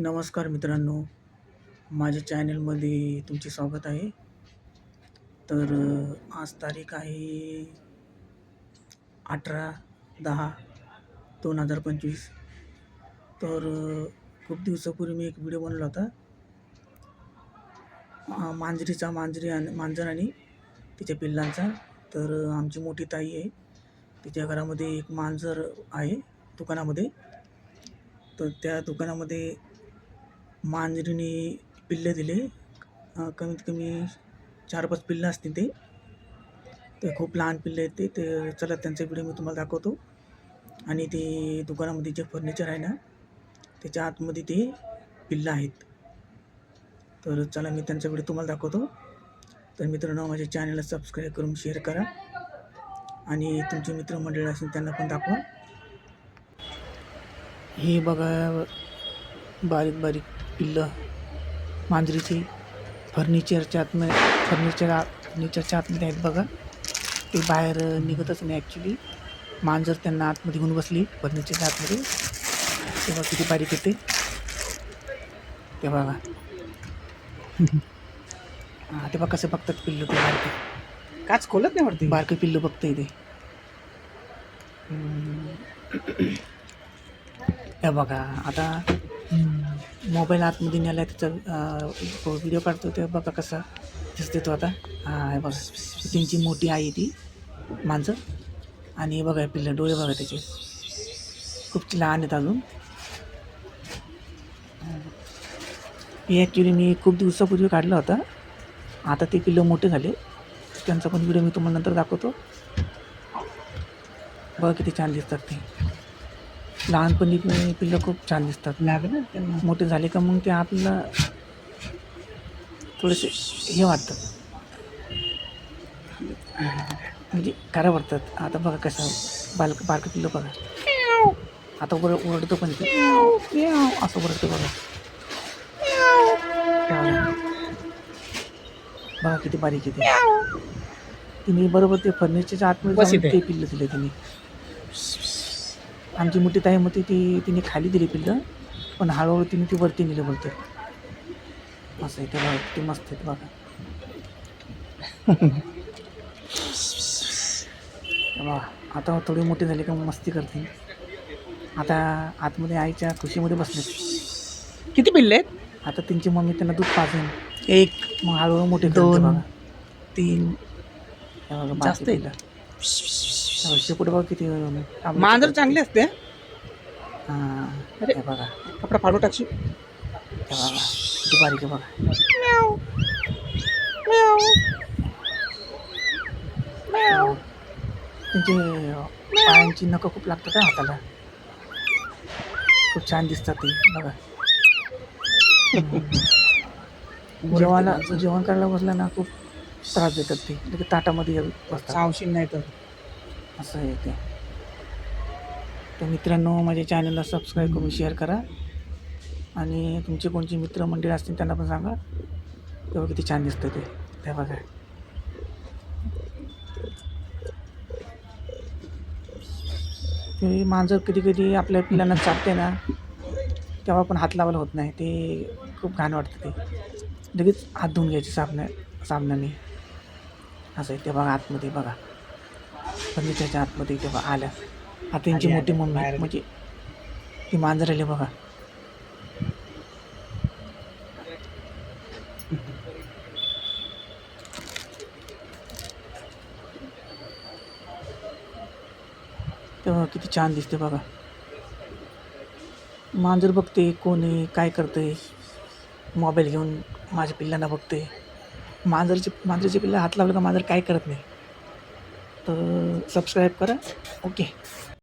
नमस्कार मित्रांनो. माझ्या चॅनलमध्ये तुमचे स्वागत आहे. तर आज तारीख आहे अठरा दहा दोन हजार पंचवीस. तर खूप दिवसापूर्वी मी एक व्हिडिओ बनवला होता. मांजरीचा मांजरी आणि मांजर आणि तिच्या पिल्लांचा. तर आमची मोठी ताई आहे. तिच्या घरामध्ये एक मांजर आहे दुकानामध्ये. तर त्या दुकानामध्ये मांजरीने पिल्लं दिले. कमीत कमी चार पाच पिल्लं असतील ते. ते खूप लहान पिल्लं आहेत ते. ते चला त्यांचा व्हिडिओ मी तुम्हाला दाखवतो. आणि ते दुकानामध्ये जे फर्निचर आहे ना त्याच्या आतमध्ये ते पिल्लं आहेत. तर चला मी त्यांचा व्हिडिओ तुम्हाला दाखवतो. तर मित्रांनो माझ्या चॅनलला सबस्क्राईब करून शेअर करा. आणि तुमचे मित्रमंडळी असेल त्यांना पण दाखवा. हे बघा बारीक बारीक पिल्लं मांजरीची फर्निचरच्या आतमध्ये फर्निचर आत- फर्निचरच्या आतमध्ये आहेत बघा. ते बाहेर निघतच नाही ॲक्च्युली मांजर त्यांना आतमध्ये घेऊन बसली फर्निचरच्या आतमध्ये. तेव्हा किती बारीक येते. ते बघा. हां ते बघा कसं बघतात पिल्लं ते बारके. काच खोलत नाही वाटते बारके पिल्लं बघतंय ते. हे बघा आता मोबाईल आतमध्ये नेला त्याचा व्हिडिओ काढतो ते बघा कसा दिसते तो आता. हां बघा त्यांची मोठी आई आहे ती माणसं. आणि बघा पिल्ल पिल्लं डोळे बघा त्याचे. खूप लहान आहेत अजून. हे ॲक्च्युली मी खूप दिवसापूर्वी काढला होता. आता ते पिल्लं मोठे झाले. त्यांचा पण व्हिडिओ मी तुम्हाला नंतर दाखवतो. बघा किती छान दिसतात ते. लहानपणी पिल्लं खूप छान दिसतात. लागलं त्यांना मोठे झाले का मग ते आपल्याला थोडेसे हे वाटतं. म्हणजे खरं वाटतात आता बघा कसं बालक बारकं पिल्लं बघा. आता वर ओरडतो पण ते. असं ओरडतो बघा. बघा किती बारीक येते तिने बरोबर ते फर्निचरच्या आतमध्ये. ते पिल्लं दिले तिने. आमची मोठी ताई होती ती तिने खाली दिली पिल्लं पण हळूहळू तिने ती वरती नेलं बोलते असं आहे ते बघा किती मस्त आहे ते बघा आता थोडी मोठी झाली का मग मस्ती करते. आता आतमध्ये आईच्या खुशीमध्ये बसले. किती पिल्ले आहेत? आता त्यांची मम्मी त्यांना दूध पाजेल एक मग हळूहळू मोठे दोन, तीन. जास्त आहे. शेपूट बघा किती मांजर. चांगले असते? हां अरे. बघा. कपडा फाडू टाकशी बघा किती बारीक आहे बघा. त्यांचे पायांची नखं खूप लागतात का हाताला. खूप छान दिसतात ते बघा. जेवायला जेवण करायला बसला ना खूप त्रास देतात ते. लगेच ताटामध्ये बसतात. सावशीन नाही तर. असं आहे ते. तर मित्रांनो माझ्या चॅनलला सबस्क्राईब करून शेअर करा. आणि तुमचे कोणते मित्रमंडळी असतील त्यांना पण सांगा. तेव्हा किती छान दिसतं ते. ते बघा. ते मांजर कधी कधी आपल्या पिलांना चापते ना तेव्हा पण हात लावायला होत नाही. ते खूप घाण वाटतं ते. लगेच हात धुवून घ्यायचे साबणा साबणाने. असं आहे ते बघा आतमध्ये बघा. फर्निचरच्या आतमध्ये इथे बघा आल्या आता त्यांची मोठी मम्मी. म्हणजे ती मांजर आली बघा. तेव्हा किती छान दिसते बघा. मांजर बघते कोण आहे काय करते मोबाईल घेऊन माझ्या पिल्लांना बघते. मांजरचे मांजरचे पिल्ला हात लावलं का मांजर काय करत नाही? तर सबस्क्राईब करा. ओके